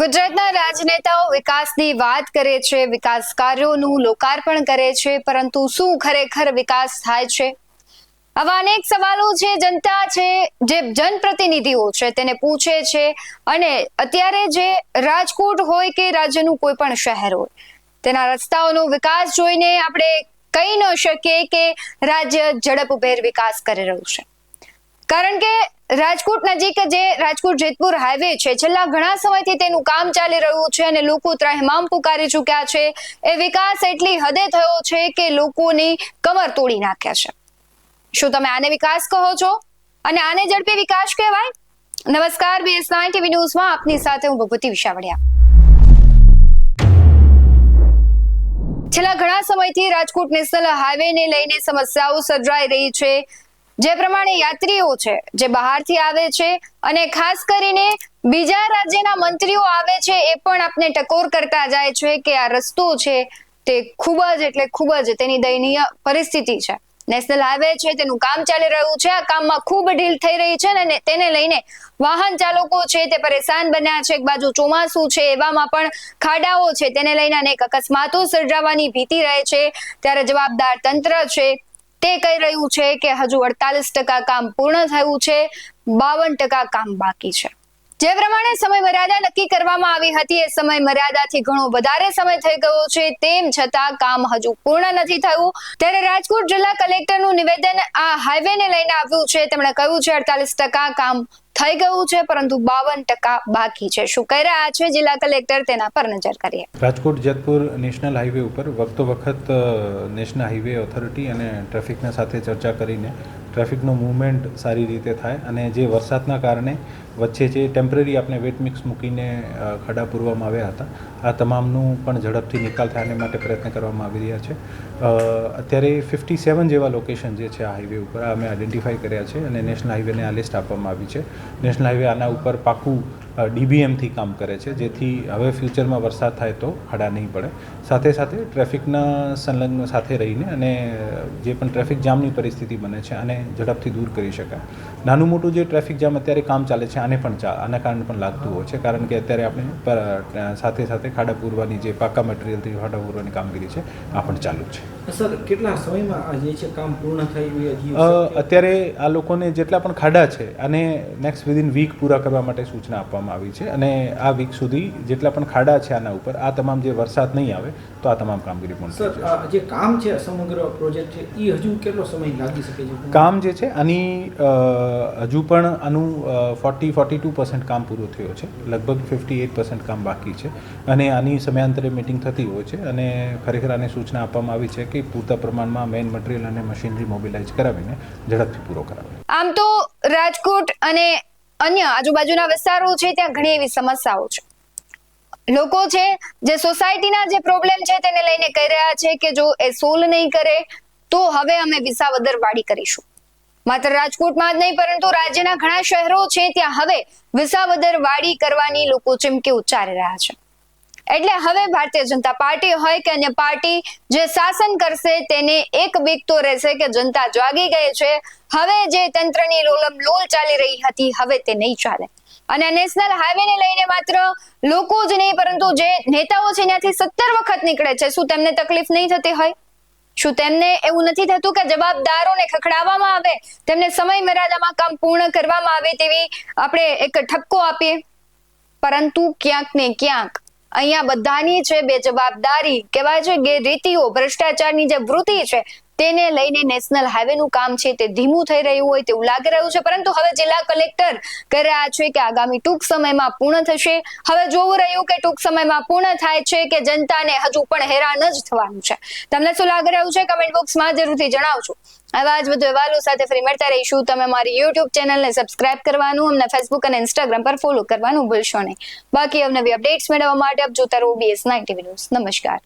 ગુજરાતના રાજનેતાઓ વિકાસની વાત કરે છે, વિકાસ કાર્યોનું લોકાર્પણ કરે છે, પરંતુ શું ખરેખર વિકાસ થાય છે? આવા અનેક સવાલો છે, જનતા છે, જે જનપ્રતિનિધિઓ છે તેને પૂછે છે અને અત્યારે જે રાજકોટ હોય કે રાજ્યનું કોઈ પણ શહેર હોય, તેના રસ્તાઓનો વિકાસ જોઈને આપણે કહી ન શકીએ કે રાજ્ય ઝડપભેર વિકાસ કરી રહ્યું છે. કારણ કે રાજકોટ નજીક જે રાજકોટ જેતપુર હાઈવે છે, છેલ્લા ઘણા સમયથી તેનું કામ ચાલી રહ્યું છે અને લોકો ત્રાહિમામ પુકારી ચૂક્યા છે. એ વિકાસ એટલી હદે થયો છે કે લોકોની કમર તોડી નાખ્યા છે. શું તમે આને વિકાસ કહો છો? અને આને ઝડપી વિકાસ કહેવાય? નમસ્કાર બીએસ નાઇન ટીવી ન્યૂઝમાં આપની સાથે હું ભગવતી વિશાવડિયા. છેલ્લા ઘણા સમયથી રાજકોટ નેશનલ હાઈવેને લઈને સમસ્યાઓ સર્જાઈ રહી છે. જે પ્રમાણે યાત્રીઓ છે, જે બહારથી આવે છે અને ખાસ કરીને બીજા રાજ્યના મંત્રીઓ આવે છે એ પણ આપને ટકોર કરતા જાય છે કે આ રસ્તો છે તે ખૂબ જ એટલે ખૂબ જ તેની દયનીય પરિસ્થિતિ છે. નેશનલ હાઈવે છે, તેનું કામ ચાલી રહ્યું છે, આ કામમાં ખૂબ ઢીલ થઈ રહી છે અને તેને લઈને વાહન ચાલકો છે તે પરેશાન બન્યા છે. એક બાજુ ચોમાસું છે, એવામાં પણ ખાડાઓ છે, તેને લઈને અનેક અકસ્માતો સર્જાવાની ભીતિ રહે છે. ત્યારે જવાબદાર તંત્ર છે તે કહી રહ્યું છે કે હજુ અડતાલીસ ટકા કામ પૂર્ણ થયું છે, બાવન ટકા કામ બાકી છે. જે પ્રમાણે સમય મર્યાદા નક્કી કરવામાં આવી હતી, એ સમય મર્યાદાથી ઘણો વધારે સમય થઈ ગયો છે, તેમ છતાં કામ હજુ પૂર્ણ નથી થયું. ત્યારે રાજકોટ જિલ્લા કલેક્ટરનું નિવેદન આ હાઈવેને લઈને આવ્યું છે. તેમણે કહ્યું છે, અડતાલીસ ટકા કામ થઈ ગયું છે, પરંતુ બાવન ટકા બાકી છે. શું કહી રહ્યા છે જિલ્લા કલેક્ટર? તેના પર નજર કરીએ. રાજકોટ જેતપુર નેશનલ હાઈવે ઉપર વખતો વખત નેશનલ હાઈવે ઓથોરિટી અને ટ્રાફિકના સાથે ચર્ચા કરીને ટ્રાફિકનો મૂવમેન્ટ સારી રીતે થાય અને જે વરસાદના કારણે વચ્ચે જે ટેમ્પરરી આપણે વેટ મિક્સ મૂકીને ખડા પૂરવામાં આવ્યા હતા, આ તમામનું પણ ઝડપથી નિકાલ થાય એને માટે પ્રયત્ન કરવામાં આવી રહ્યા છે. અત્યારે ફિફ્ટી સેવન જેવા લોકેશન જે છે આ હાઈવે ઉપર અમે આઈડેન્ટિફાઈ કર્યા છે અને નેશનલ હાઈવેને આ લિસ્ટ આપવામાં આવી છે. નેશનલ હાઈવે આના ઉપર પાકું ડીબીએમથી કામ કરે છે. જેથી હવે ફ્યુચરમાં વરસાદ થાય તો ખાડા નહીં પડે. સાથે સાથે ટ્રાફિકના સંલગ્ન સાથે રહીને અને જે પણ ટ્રાફિક જામની પરિસ્થિતિ બને છે આને ઝડપથી દૂર કરી શકાય. નાનું મોટું જે ટ્રાફિક જામ અત્યારે કામ ચાલે છે આને પણ આના કારણે પણ લાગતું હોય છે. કારણ કે અત્યારે આપણે સાથે સાથે ખાડા પૂરવાની જે પાકા મટીરિયલથી ખાડા પૂરવાની કામગીરી છે આ પણ ચાલુ છે. સર કેટલા સમયમાં આ જે છે કામ પૂર્ણ થઈ અત્યારે આ લોકોને જેટલા પણ ખાડા છે આને નેક્સ્ટ વિધિન વીક પૂરા કરવા માટે સૂચના આપવામાં આવી છે અને આ વીક સુધી જેટલા પણ ખાડા છે આના ઉપર આ તમામ જે વરસાદ નહીં આવે તો આ તમામ કામગીરી પૂર્ણ થઈ સર જે કામ છે સમગ્ર પ્રોજેક્ટ છે એ હજુ કેટલો સમય લાગી શકે છે? કામ જે છે આની હજુ પણ આનું ફોર્ટી ફોર્ટી ટુ પર્સન્ટ કામ પૂરું થયું છે. લગભગ ફિફ્ટી એટ પર્સન્ટ કામ બાકી છે. અને આની સમયાંતરે મિટિંગ થતી હોય છે અને ખરેખર આને સૂચના આપવામાં આવી છે કે પૂરતા પ્રમાણમાં મેઇન મટીરિયલ અને મશીનરી મોબિલાઇઝ કરાવીને ઝડપથી પૂરો કરાવે. આમ તો રાજકોટ અને અન્ય આજુબાજુના વિસ્તારો છે, ત્યાં ઘણી એવી સમસ્યાઓ છે. લોકો છે, જે સોસાયટીના જે પ્રોબ્લેમ છે, તેને લઈને કહી રહ્યા છે કે જો એ સોલ્વ નહીં કરે, તો હવે અમે વિસાવદર વાડી કરીશું. માત્ર રાજકોટમાં જ નહીં, પરંતુ રાજ્યના ઘણા શહેરો છે, ત્યાં હવે વિસાવદર વાડી કરવાની લોકો ચીમકી ઉચ્ચારી રહ્યા છે. એટલે હવે ભારતીય જનતા પાર્ટી હોય કે અન્ય પાર્ટી જે શાસન કરશે તેને એક બીક તો રહેશે કે જનતા જાગી ગઈ છે. હવે જે તંત્રની લોલમ લોલ ચાલી રહી હતી, હવે તે નહીં ચાલે. અને નેશનલ હાઈવે ને લઈને માત્ર લોકો જ નહીં, પરંતુ જે નેતાઓ છે ત્યાંથી સત્તર વખત નીકળે છે. શું તેમને તકલીફ નહીં થતી હોય? શું તેમને એવું નથી થતું કે જવાબદારોને ખખડાવવામાં આવે? તેમને સમય મર્યાદામાં કામ પૂર્ણ કરવામાં આવે તેવી આપણે એક ઠપકો આપીએ. પરંતુ ક્યાંક ને ક્યાંક અહીંયા બધાની છે બે જવાબદારી કહેવાય છે કે રીતિઓ ભ્રષ્ટાચારની જે વૃત્તિ છે તેને લઈને નેશનલ હાઈવેનું કામ છે તે ધીમું થઈ રહ્યું હોય તેવું લાગી રહ્યું છે. પરંતુ હવે જિલ્લા કલેક્ટર કહી રહ્યા છે કે આગામી ટૂંક સમયમાં પૂર્ણ થશે. હવે જોવું રહ્યું કે ટૂંક સમયમાં પૂર્ણ થાય છે કે જનતાને હજુ પણ હેરાન જ થવાનું છે. તમને શું લાગી રહ્યું છે? કમેન્ટ બોક્સમાં જરૂરથી જણાવજો. આવા જ વધુ અહેવાલો સાથે ફરી મળતા રહીશું. તમે મારી યુટ્યુબ ચેનલને સબસ્ક્રાઇબ કરવાનું, અમને ફેસબુક અને ઇન્સ્ટાગ્રામ પર ફોલો કરવાનું ભૂલશો નહીં. બાકી અવનવી અપડેટ્સ મેળવવા માટે આપ જોતા રહો બીએસ નાઇન ટીવી ન્યૂઝ નમસ્કાર.